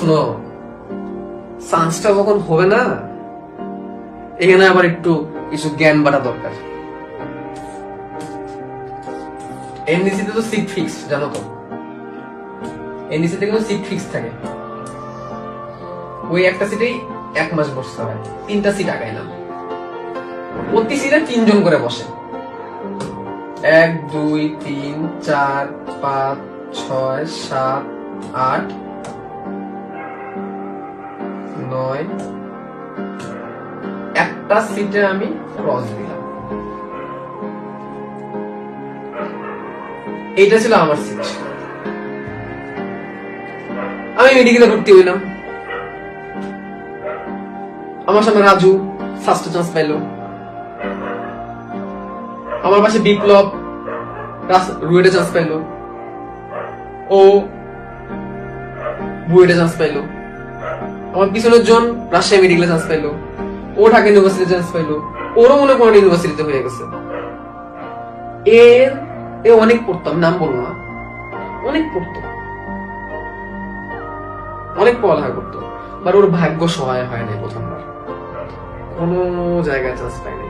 শোনো চান্সটা যখন হবে না? এখানে আবার একটু কিছু জ্ঞান বাড়া দরকার। এনডিসিতে তো সিট ফিক্স জানো তো? এনডিসিতে কিন্তু সিট ফিক্স থাকে। ওই একটা সিটেই এক মাস বসতে হয়। তিনটা সিট আগাইলাম। প্রতি সিটে তিনজন করে বসে। এক, দুই, তিন, চার, পাঁচ, ছয়, সাত, আট নয়। একটা সিটে আমি ক্রস দিলাম। এইটা ছিল আমার সিট আমি মেডিকেলে ভর্তি হইলাম। আমার সামনে রাজু ফার্স্ট চান্স পাইলো। আমার পাশে বিপ্লব রুয়েটে চান্স পাইলো। ও বুয়েটে চান্স পাইলো। আমার পিছনের জন রাজশাহী মেডিকেলে চান্স পাইলো। ও ঢাকা ইউনিভার্সিটি চান্স পাইলো। ওরও মনে করেন ইউনিভার্সিটিতে হয়ে গেছে। এর এ অনেক পড়তো আমি নাম বলব না। অনেক পড়তো। অনেক পড়ালেখা করতো। বাট ওর ভাগ্য সহায় হয় নাই প্রথমবার। কোনো জায়গায় চান্স পাইনি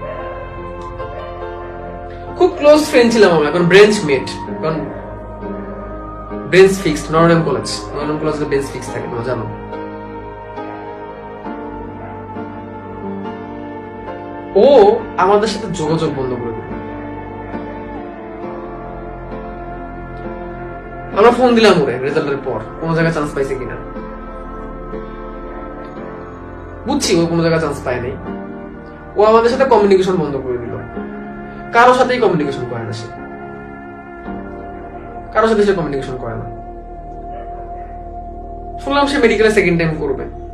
খুব ক্লোজ ফ্রেন্ড ছিলাম আমরা এখন ব্রেঞ্চ মেট কারণ bench fix Notre Dame college Notre Dame কলেজে বেঞ্চ ফিক্স থাকে, তোমরা জানো। ও আমাদের সাথে যোগাযোগ বন্ধ করে দিল। আমরা ফোন দিলাম ওরে রেজাল্টের পর। কোন জায়গায় চান্স পাইছে কিনা? বুঝছি, ও কোনো জায়গায় চান্স পায় নাই। ও আমাদের সাথে কমিউনিকেশন বন্ধ করে দিল। কারোর সাথেই কমিউনিকেশন করে না সে। কারোর সাথে সে কমিউনিকেশন করে না। শুনলাম সে মেডিকেলে সেকেন্ড টাইম করবে।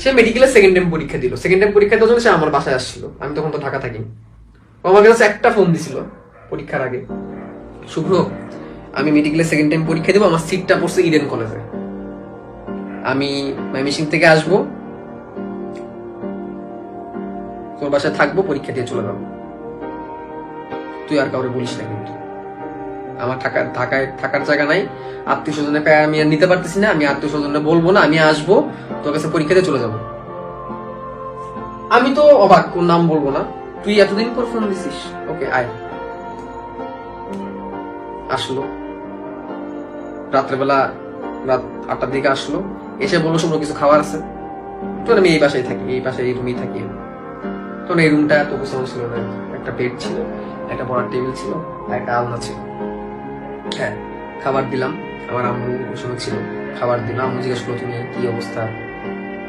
সে মেডিকেলে সেকেন্ড টাইম পরীক্ষা দিল। সেকেন্ড টাইম পরীক্ষা দেওয়ার জন্য সে আমার বাসায় আসছিল আমি তখন তো ঢাকা থাকি। ও আমার কাছে একটা ফোন দিছিল পরীক্ষার আগে। শুভ্র আমি মেডিকেলে সেকেন্ড টাইম পরীক্ষা দেবো, আমার সিটটা পড়ছে ইডেন কলেজে আমি ময়মনসিং থেকে আসব। তোর বাসায় থাকব, পরীক্ষা দিয়ে চলে যাব। তুই আর কাউরে বলিস না কিন্তু। আমার থাকার ঢাকায় থাকার জায়গা নাই। আত্মীয় স্বজনে আমি আর নিতে পারতেছি না, আমি আত্মীয় স্বজনে বলব না, আমি আসব, তোর কাছে পরীক্ষা দিয়ে চলে যাব। আমি তো অবাক কোন নাম বলব না। তুই এতদিন পর ফোন দিছিস? ওকে আয়। আসলো। রাত্রেবেলা রাত আটটার দিকে আসলো। এসে বলল শুনো কিছু খাবার আছে? তো আমি এই বাসায় থাকি, এই বাসায় এই রুমেই থাকি। তখন এই রুমটা এত গোছানো ছিল না, একটা বেড ছিল, একটা বড় টেবিল ছিল একটা আলনা ছিল। হ্যাঁ খাবার দিলাম। আমার আম্মু ছিল। খাবার দিলাম, আম্মু জিজ্ঞেস করল, তুমি কি অবস্থা?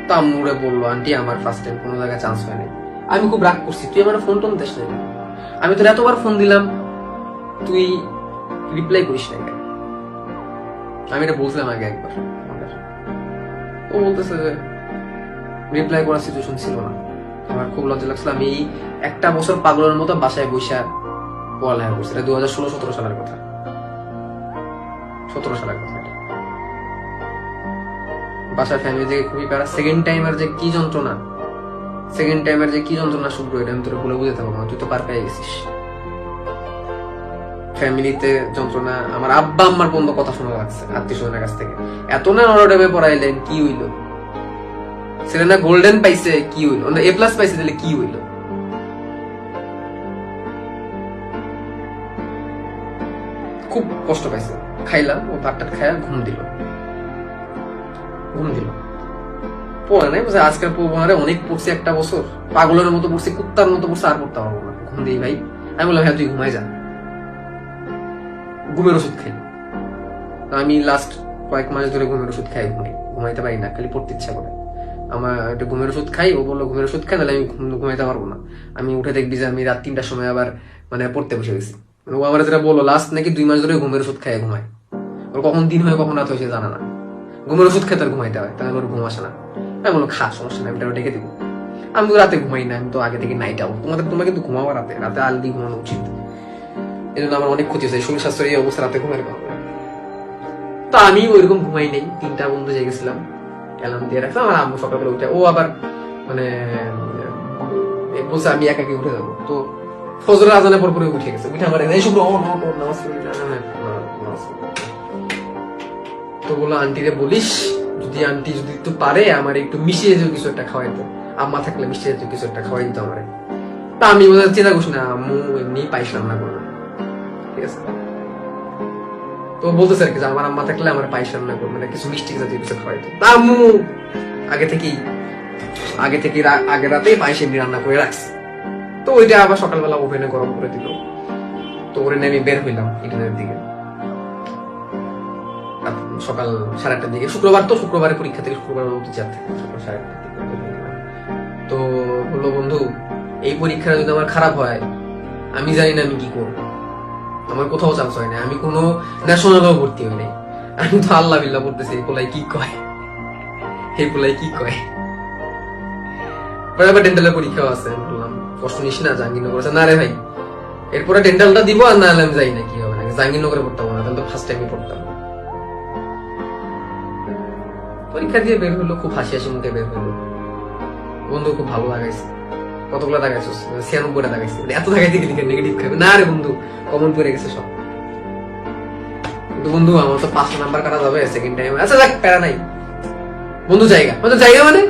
তো আম্মুরে বলল, আন্টি, আমার ফার্স্ট টাইম কোনো জায়গায় চান্স হয়নি। আমি খুব রাগ করছি, তুই আমার ফোন টোন দিস না আমি তোর এতবার ফোন দিলাম, তুই রিপ্লাই করিস না? আমি এটা বলছিলাম আগে একবার। ও বলতেছে যে রিপ্লাই করার সিচুয়েশন ছিল না। আমার খুব লজ্জা লাগছিল। আমি একটা বছর পাগলের মতো বাসায় বসে পড়ালেখা করছি। এটা দু হাজার ষোলো সতেরো সালের কথা। সতেরো সালের কথা। বাসার ফ্যামিলি খুবই প্যারা। সেকেন্ড টাইমের যে কি যন্ত্রণা সেকেন্ড টাইমের যে কি যন্ত্রণা এটা আমি তোর বলে তুই তো পার পেয়ে গেছিস। ফ্যামিলিতে যন্ত্রণা, আমার আব্বা আম্মার বন্ধ কথা শোনা লাগছে আত্মীয় স্বজনের কাছ থেকে। এত না নরডেবে পড়াইলেন, কি হইল? সেটা না গোল্ডেন পাইছে, কি হইল? এ প্লাস পাইছে, তাহলে কি হইল? খুব কষ্ট পাইছে। খাইলাম, ও ভাতটা খাইয়া ঘুম দিল। ঘুম দিল। পড়ে নাই বুঝে আজকের পড়ারে অনেক পড়ছি একটা বছর পাগলের মতো পড়ছি, কুত্তার মতো পড়ছি, আর পড়তে পারব না। ঘুম দিই ভাই। আমি বললাম হ্যাঁ তুই ঘুমাই যা। ঘুমের ওষুধ খাই। আমি লাস্ট কয়েক মাস ধরে ঘুমের ওষুধ খাই, ঘুমাই। ঘুমাইতে পারি না, খালি পড়তে ইচ্ছা করে। আমার একটা ঘুমের ওষুধ খাই, ও বলল, ঘুমের ওষুধ খাই তাহলে আমি ঘুমাইতে পারব না। আমি উঠে দেখবি যে আমি রাত তিনটার সময় আবার মানে পড়তে বসে গেছি। মানে ও আমার যেটা বলল লাস্ট নাকি দুই মাস ধরে ঘুমের ওষুধ খাই ঘুমায়। ওর কখন দিন হয়, কখন রাত হয় সে জানা না। ঘুমের ওষুধ খেতে ঘুমাইতে হয়, তাহলে ওর ঘুম আসে না। আমি বলল খা, সমস্যা নেই আমি ডেকে দিব। আমি তো রাতে ঘুমাই না, আমি তো আগে থেকে নাইট আউট তোমাদের, তোমাকে কিন্তু ঘুমাবো রাতে রাতে আলদি ঘুমানো উচিত। এই জন্য আমার অনেক ক্ষতি হয়েছে শরীর স্বাস্থ্যের এই অবস্থা রাতে ঘুমের কারণে। তো আমি ওইরকম ঘুমাই নেই, তিনটা বন্ধু জেগে গেছিলাম অ্যালার্ম দিয়ে রাখলাম, আর আম্মু সকালবেলা উঠে, ও আবার মানে বলছে, আমি একাকি উঠে যাব। তো ফজরের আজানের পর পরে উঠে গেছে উঠে আমার এই। তো বলল আন্টিরে বলিস যদি আন্টি যদি একটু পারে আমার একটু মিশিয়ে জাতীয় কিছু একটা খাওয়াইতো আম্মা থাকলে মিশিয়ে জাতীয় কিছু একটা খাওয়াই দিত আমার তা আমি বলতে চিন্তা করছি না আম্মু এমনি পায়েস রান্না করবে ঠিক আছে তো বলতেছে আর কি আমার আম্মা থাকলে আমার পায়েস রান্না করবে না কিছু মিষ্টি জাতীয় কিছু খাওয়াইতো তা আম্মু আগে থেকেই আগে থেকে রা- আগের রাতে পায়েস এমনি রান্না করে রাখছে তো ওইটা আবার সকালবেলা ওভেনে গরম করে দিল। তো ওরে আমি বের হইলাম ইডেনের দিকে। সকাল সাড়ে আটটার দিকে। শুক্রবার তো শুক্রবারে পরীক্ষা থেকে শুক্রবার অবধি চার সাড়ে আটটার তো বলল, বন্ধু, এই পরীক্ষাটা যদি আমার খারাপ হয়, আমি জানি না আমি কি করব। আমার কোথাও চান্স হয় না আমি কোনো ন্যাশনালও ভর্তি হই নাই। আমি তো আল্লাহ বিল্লাহ এই পোলাই কি কয়? এই কোলাই কি কয়? ডেন্টালের পরীক্ষাও আছে। কষ্ট নিস না, জাহাঙ্গীরনগর না রে ভাই, এরপরে ডেন্টালটা দিব আর না আমি যাই না, কি হবে? না জাহাঙ্গীরনগরে পড়তাম না, তাহলে তো ফার্স্ট টাইমে পড়তাম পরীক্ষা দিয়ে বের হলো, খুব হাসি হাসি মুখে বের হলো। বন্ধু, খুব ভালো লাগাইছে। কতগুলো লাগাইছিস? ছিয়ানব্বইটা লাগাইছে। এত লাগাইতে গেলি নেগেটিভ খাবে? না রে বন্ধু কমন পড়ে গেছে সব। কিন্তু বন্ধু, আমার তো পাঁচটা নাম্বার কাটা যাবে সেকেন্ড টাইম আচ্ছা দেখ প্যারা নাই। বন্ধু, জায়গা। মানে জায়গা মানে?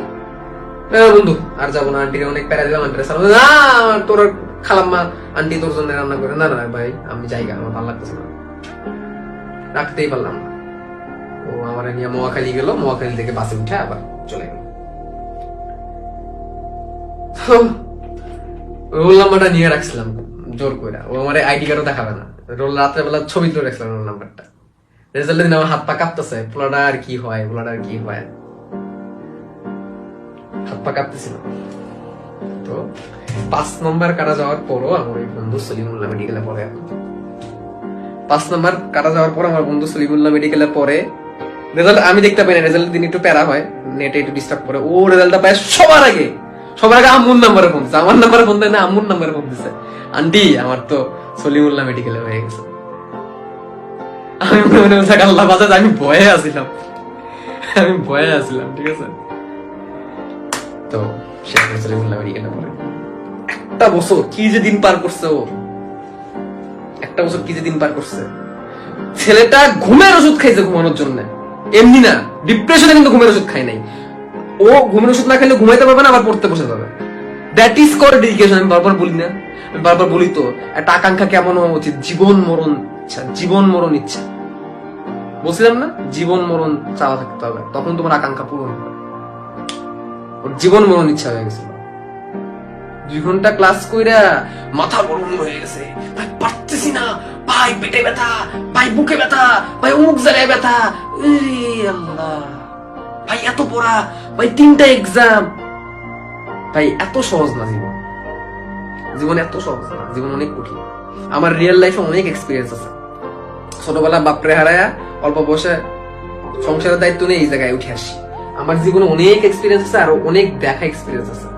বন্ধু, আর যাব না, আন্টিকে অনেক প্যারা দিলাম, আন্টির সামনে না, তোর খালাম্মা, আন্টি তোর জন্য রান্না করে। না না ভাই, আমি জায়গা আমার ভালো লাগতেছে না। রাখতেই পারলাম না। ও আমার নিয়ে মোয়াখালী গেল মোয়াখালী থেকে বাসে উঠে আবার চলে গেল। রোল নাম্বারটা নিয়ে রাখছিলাম, জোর করে ও আমার আইডি কার্ডও দেখাবে না। রোল রাত্রেবেলা ছবি তুলে রাখছিলাম রোল নাম্বারটা। রেজাল্টের দিন আমার হাত পা কাঁপতেছে, পোলাটা আর কি হয়, পোলাটা আর কি হয়। হাত পা কাঁপতেছিল তো পাঁচ নম্বর কাটা যাওয়ার পরও আমার ওই বন্ধু সলিমুল্লাহ মেডিকেলে পড়ে। পাঁচ নম্বর কাটা যাওয়ার পর আমার বন্ধু সলিমুল্লাহ মেডিকেলে পড়ে। রেজাল্ট আমি দেখতে পাই না, রেজাল্ট দিন একটু প্যারা হয় নেটে একটু ডিস্টার্ব করে। ও রেজাল্টটা পায় সবার আগে। সবার আগে আম্মুর নাম্বারে ফোন দিচ্ছে আমার নাম্বারে ফোন দেয় না, আম্মুর নাম্বারে ফোন দিচ্ছে আন্টি আমার তো সলিমুল্লাহ মেডিকেলে হয়ে গেছে। আমি মনে মনে আল্লাহ বাজার আমি ভয়ে আছিলাম। আমি ভয়ে আছিলাম, ঠিক আছে? তো পড়ে। একটা বছর কি যে দিন পার করছে ও একটা বছর কি যে দিন পার করছে? ছেলেটা ঘুমের ওষুধ খাইছে ঘুমানোর জন্য। এমনি না ডিপ্রেশনে কিন্তু ঘুমের ওষুধ খাই নাই। ও ঘুমের ওষুধ না খেলে ঘুমাইতে পারবে না, আবার পড়তে বসে যাবে। দ্যাট ইজ কল ডেডিকেশন আমি বারবার বলি না বারবার বলি তো, একটা আকাঙ্ক্ষা কেমন হওয়া উচিত? জীবন মরণ ইচ্ছা, জীবন মরণ ইচ্ছা। বলছিলাম না, জীবন মরণ চাওয়া থাকতে হবে, তখন তোমার আকাঙ্ক্ষা পূরণ হবে। ওর জীবন মরণ ইচ্ছা হয়ে গেছিল। দুই ঘণ্টা ক্লাস কইরা মাথা গরম হয়ে গেছে। ভাই পারতেছি না। ভাই পেটে ব্যথা ভাই বুকে ব্যথা ভাই অমুক জায়গায় ব্যথা। আল্লাহ। ভাই, এত পড়া, ভাই, তিনটা এক্সাম ভাই, এত সহজ না জীবন। জীবন এত সহজ না, জীবন অনেক কঠিন। আমার রিয়েল লাইফে অনেক এক্সপিরিয়েন্স আছে। ছোটবেলা বাপরে হারায়া অল্প বয়সে সংসারের দায়িত্ব নিয়ে এই জায়গায় উঠে আসি। আমার জীবনে অনেক এক্সপিরিয়েন্স আছে আর অনেক দেখা এক্সপিরিয়েন্স আছে।